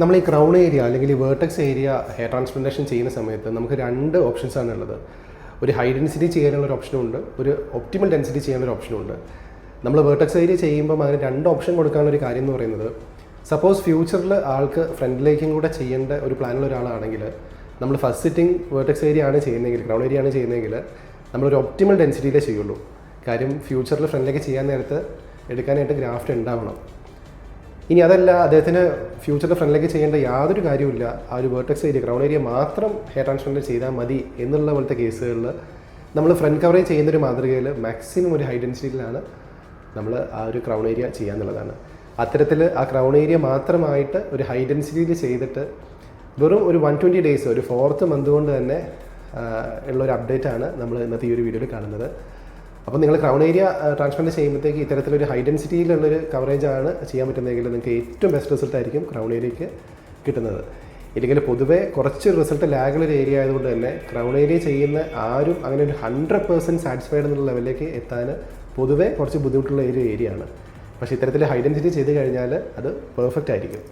നമ്മൾ ഈ crown area അല്ലെങ്കിൽ ഈ വേർട്ടക്സ് ഏരിയ ഹെയർ ട്രാൻസ്പ്ലാന്റേഷൻ ചെയ്യുന്ന സമയത്ത് നമുക്ക് രണ്ട് ഓപ്ഷൻസ് ആണ് ഉള്ളത്. ഒരു ഹൈ ഡെൻസിറ്റി ചെയ്യാനുള്ള ഒരു ഓപ്ഷനും ഉണ്ട് ഒരു ഒപ്റ്റിമൽ ഡെൻസിറ്റി ചെയ്യാനുള്ള ഒരു ഓപ്ഷനും ഉണ്ട്. നമ്മൾ വേർട്ടക്സ് ഏരിയ ചെയ്യുമ്പോൾ അതിന് രണ്ട് ഓപ്ഷൻ കൊടുക്കാനുള്ള ഒരു കാര്യം എന്ന് പറയുന്നത് സപ്പോസ് ഫ്യൂച്ചറിൽ ആൾക്ക് ഫ്രണ്ടിലേക്കും കൂടെ ചെയ്യേണ്ട ഒരു പ്ലാനുള്ള ഒരാളാണെങ്കിൽ നമ്മൾ ഫസ്റ്റ് സിറ്റിംഗ് വേർട്ടക്സ് ഏരിയ ആണ് ചെയ്യുന്നതെങ്കിൽ ക്രൗൺ ഏരിയ ആണ് ചെയ്യുന്നതെങ്കിൽ നമ്മളൊരു ഒപ്റ്റിമൽ ഡെൻസിറ്റിയിലേ ചെയ്യുള്ളൂ. കാര്യം ഫ്യൂച്ചറിൽ ഫ്രണ്ടിലേക്ക് ചെയ്യാൻ നേരത്ത് എടുക്കാനായിട്ട് ഗ്രാഫ്റ്റ് ഉണ്ടാവണം. ഇനി അതല്ല അദ്ദേഹത്തിന് ഫ്യൂച്ചറിൽ ഫ്രണ്ടിലേക്ക് ചെയ്യേണ്ട യാതൊരു കാര്യമില്ല ആ ഒരു വേർട്ടക്സ് ഏരിയ ക്രൗൺ ഏരിയ മാത്രം ഹെയർ ട്രാൻസ്പ്ലാന്റ് ചെയ്താൽ മതി എന്നുള്ള പോലത്തെ കേസുകളിൽ നമ്മൾ ഫ്രണ്ട് കവറേജ് ചെയ്യുന്നൊരു മാതൃകയിൽ മാക്സിമം ഒരു ഹൈ ഡെൻസിറ്റിയിലാണ് നമ്മൾ ആ ഒരു ക്രൗൺ ഏരിയ ചെയ്യാന്നുള്ളതാണ്. അത്തരത്തിൽ ആ ക്രൗൺ ഏരിയ മാത്രമായിട്ട് ഒരു ഹൈ ഡെൻസിറ്റിയിൽ ചെയ്തിട്ട് വെറും ഒരു വൺ ട്വന്റി ഡേയ്സ് ഒരു ഫോർത്ത് മന്ത് കൊണ്ട് തന്നെ ഉള്ള ഒരു അപ്ഡേറ്റ് ആണ് നമ്മൾ ഇന്നത്തെ ഈ ഒരു വീഡിയോയിൽ കാണുന്നത്. അപ്പോൾ നിങ്ങൾ ക്രൗൺ ഏരിയ ട്രാൻസ്പ്ലാന്റ് ചെയ്യുമ്പോഴത്തേക്ക് ഇത്തരത്തിലൊരു ഹൈ ഡെൻസിറ്റിയിലുള്ളൊരു കവറേജ് ആണ് ചെയ്യാൻ പറ്റുന്നതെങ്കിൽ നിങ്ങൾക്ക് ഏറ്റവും ബെസ്റ്റ് റിസൾട്ട് ആയിരിക്കും ക്രൗൺ ഏരിയയ്ക്ക് കിട്ടുന്നത്. ഇല്ലെങ്കിൽ പൊതുവേ കുറച്ച് റിസൾട്ട് ലാഗുള്ള ഒരു ഏരിയ ആയതുകൊണ്ട് തന്നെ ക്രൗൺ ഏരിയ ചെയ്യുന്ന ആരും അങ്ങനെ ഒരു ഹൺഡ്രഡ് പേഴ്സന്റ് സാറ്റിസ്ഫൈഡ് എന്നുള്ള ലെവലിലേക്ക് എത്താൻ പൊതുവേ കുറച്ച് ബുദ്ധിമുട്ടുള്ള ഒരു ഏരിയ ആണ്. പക്ഷേ ഇത്തരത്തിൽ ഹൈ ഡെൻസിറ്റി ചെയ്ത് കഴിഞ്ഞാൽ അത് പെർഫെക്റ്റ് ആയിരിക്കും.